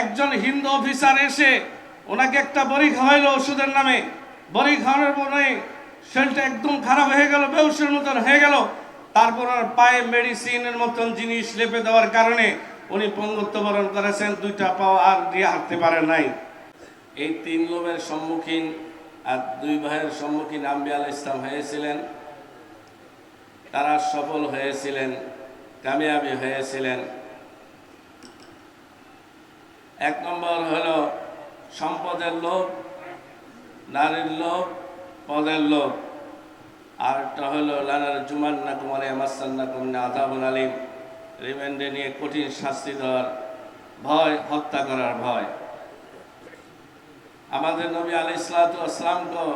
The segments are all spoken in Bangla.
একজন হিন্দু অফিসার এসে ওনাকে একটা বড়ি খাওয়াইলো ওষুধের নামে। বড়ি খাওয়ানোর পরে শরীরটা একদম খারাপ হয়ে গেল বেউসের মতন হয়ে গেল। তারপর ওনার পায়ে মেডিসিনের মতন জিনিস লেপে দেওয়ার কারণে উনি পঙ্গুত্ব বরণ করেছেন, দুইটা পাও আর দিয়ে হাঁটতে পারে নাই। এই তিন লোভের সম্মুখীন আর দুই ভাইয়ের সম্মুখীন আম্বিয়াল ইসলাম হয়েছিলেন। তারা সফল হয়েছিলেন, কামিয়াবি হয়েছিলেন। এক নম্বর হলো সম্পদের লোভ, নারীর লোভ, পদের লোভ। আর একটা হলো লানার জুমান না কুমারে মাসান্না কুমনে আদাবুল আলিম। রিমান্ডে নিয়ে কঠিন শাস্তি দেওয়ার ভয়, হত্যা করার ভয়। আমাদের নবী আলি ইসলাতামকে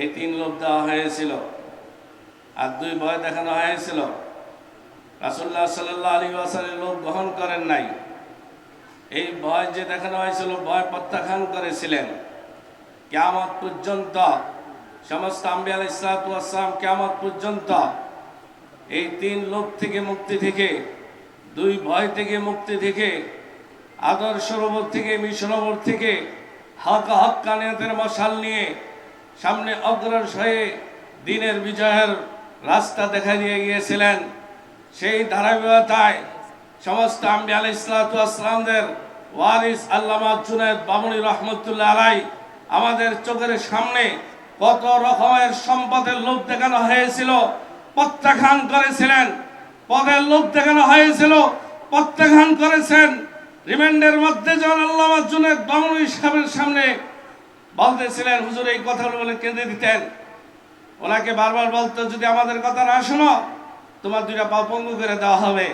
এই তিন লোভ দেওয়া হয়েছিল। আর দুই ভয় দেখানো হয়েছিল। রাসুল্লাহ সাল্লাহ আলী ওয়াসালের লোভ গ্রহণ করেন নাই। এই ভয় যে দেখানো হয়েছিল, ভয় প্রত্যাখ্যান করেছিলেন। কেমত পর্যন্ত, সমস্ত আম্বিয়া আল ইসলাতাম কেমত পর্যন্ত এই তিন লোক থেকে মুক্তি থেকে, দুই ভয় থেকে মুক্তি থেকে আদর সরোবর থেকে মিশরোবর থেকে, হক হক কানিয়াতের মশাল নিয়ে সামনে অগ্রস হয়ে দিনের বিজয়ের রাস্তা দেখা দিয়ে গিয়েছিলেন। সেই ধারাবাহিকতায় সমস্ত আম্বি আলাই ইসলাতামদের ওয়ারিস আল্লামা জুনায়দ বামুনি রহমতুল্লাহ আলাই আমাদের চোখের সামনে কত রকমের সম্পদের লোভ দেখানো হয়েছিল, প্রত্যাখ্যান করেছিলেন। পদের লোভ দেখানো হয়েছিল, প্রত্যাখ্যান করেছেন। রিমান্ডের মধ্যে যখন আল্লামা জুনায়দ বামুনি সাহেবের সামনে বলতেছিলেন, হুজুর, এই কথাগুলো বলে কেঁদে দিতেন। ওনাকে বারবার বলতো, যদি আমাদের কথা না শোনো, তোমার দুইটা পা পঙ্গু করে দেওয়া হবে।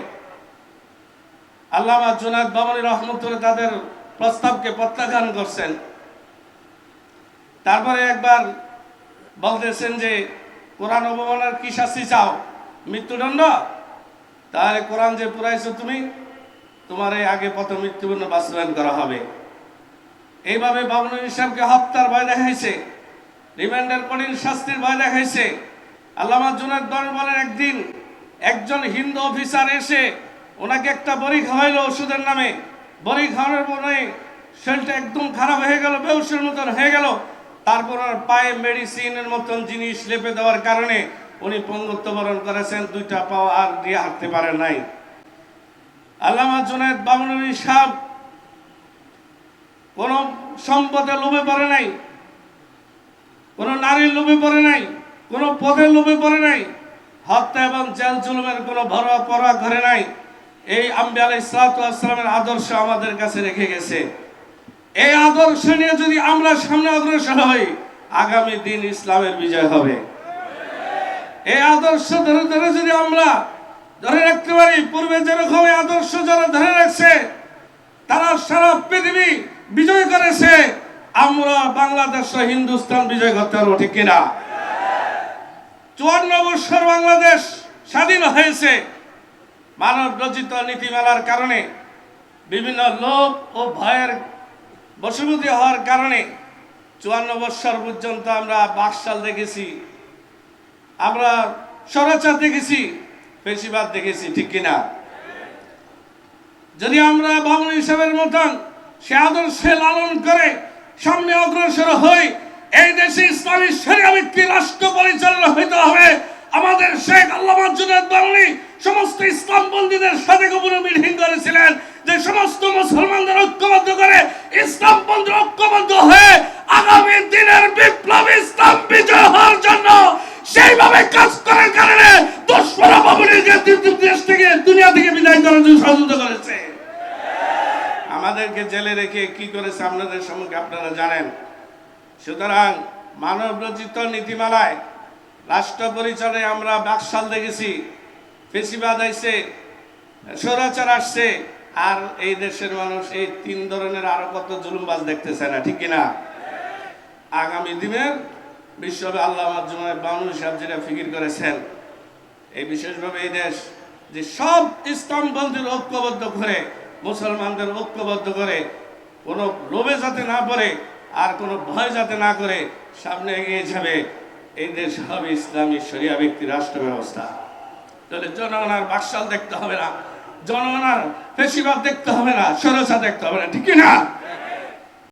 আল্লামা জুনাদ বামনি রহমতুল্লাহ তাদের প্রস্তাবকে প্রত্যাখ্যান করছেন। তারপরে একবার বলতেছেন যে, কোরআন অবমানের কি শাস্তি চাও? মৃত্যুদণ্ড? তাহলে কোরআন যে পুরাইছো তুমি, তোমার এই আগে পথ মৃত্যুদণ্ড বাস্তবায়ন করা হবে। এইভাবে বাবনুল ইসলামকে হত্যার ভয় দেখাইছে রিমান্ডের কঠিন শাস্তির ভয় দেখাইছে। আল্লামা জুনাদ দল বলেন, একদিন একজন হিন্দু অফিসার এসে ওনাকে একটা বড়ি খাওয়াইলো ওষুধের নামে। বড়ি খাওয়ানোর পরে শরীরটা একদম খারাপ হয়ে গেল বেউসের মতন হয়ে গেল। তারপর ওনার পায়ে মেডিসিনের মতন জিনিস লেপে দেওয়ার কারণে উনি পঙ্গুত্ব বরণ করেছেন, দুইটা পাও আর দিয়ে হাঁটতে পারে নাই। আল্লামা জুনায়দ বামনুল সাহেব কোন সম্পদে লোভে পড়ে নাই, কোন নারীর লোভে পড়ে নাই, কোন পদের লোভে পড়ে নাই, হত্যা এবং জেল জুলুমের কোনো ভরোয়া পরোয়া করে নাই। এই আম্বি আলাই সালাতামের আদর্শ আমাদের কাছে রেখে গেছে। এই আদর্শ নিয়ে যদি আমরা সামনে অগ্রসর হই, আগামী দিন ইসলামের বিজয় হবে। এই আদর্শ ধরে ধরে যদি আমরা ধরে রাখতে পারি, পূর্বে যেরকম আদর্শ যারা ধরে রাখছে, তারা সারা পৃথিবী বিজয় করেছে, আমরা বাংলাদেশ হিন্দুস্তান বিজয় করতে পারব, ঠিক কিনা? চুয়ান্ন বৎসর বাংলাদেশ স্বাধীন হয়েছে। মানব রচিত নীতিমালার কারণে, বিভিন্ন লোভ ও ভয়ের বশীভূতি হওয়ার কারণে চুয়ান্ন বৎসর পর্যন্ত আমরা বাকশাল দেখেছি। আমরা স্বরাচার দেখেছি পেশিবাদ দেখেছি, ঠিক কিনা? যদি আমরা বামুন হিসাবের মতন সে আদর্শে লালন করে সামনে অগ্রসর হই, এই দেশে ইসলামী সেরা ব্যক্তি রাষ্ট্র পরিচালনা হইতে হবে। আমাদের শেখ আল্লামা জুনাদ সমস্ত ইসলাম বন্দীদের সাথে গোপনে মিটিং করেছিলেন যে সমস্ত মুসলমানদের ঐক্যবদ্ধ করে ইসলাম বন্ধু ঐক্যবদ্ধ হয়ে আগামী দিনের বিপ্লব ইসলাম বিজয় হওয়ার জন্য সেইভাবে কাজ করার কারণে দোসরা বাবুলের দেশ থেকে দুনিয়া থেকে বিদায় করার জন্য সহযোগিতা করেছে। আমাদেরকে জেলে রেখে কি করেছে আপনাদের সম্মুখে আপনারা জানেন। সুতরাং মানব রচিত নীতিমালায় রাষ্ট্র পরিচালনায় আমরা বাকশাল দেখেছি। ফেসিবাদ আইছে, স্বরাচার আসছে, আর এই দেশের মানুষ এই তিন ধরনের আরও কত জুলুমবাজ দেখতেছে না, ঠিক কিনা? আগামী দিনের বিশ্ববে আল্লাহ জুমায় বাউনুল সাহেব যেটা ফিকির করেছেন, এই বিশেষভাবে এই দেশ যে সব ইসলাম বন্ধুর ঐক্যবদ্ধ করে, মুসলমানদের ঐক্যবদ্ধ করে, কোনো লোভে যাতে না পড়ে, আর কোনো ভয় যাতে না করে, সামনে এগিয়ে যাবে, এই দেশ হবে ইসলামী শরিয়া ব্যক্তি রাষ্ট্র ব্যবস্থা তাহলে জনগণের বাকশাল দেখতে হবে না। জনগণের বেশিরভাগ দেখতে হবে না, সরসা দেখতে হবে না, ঠিক না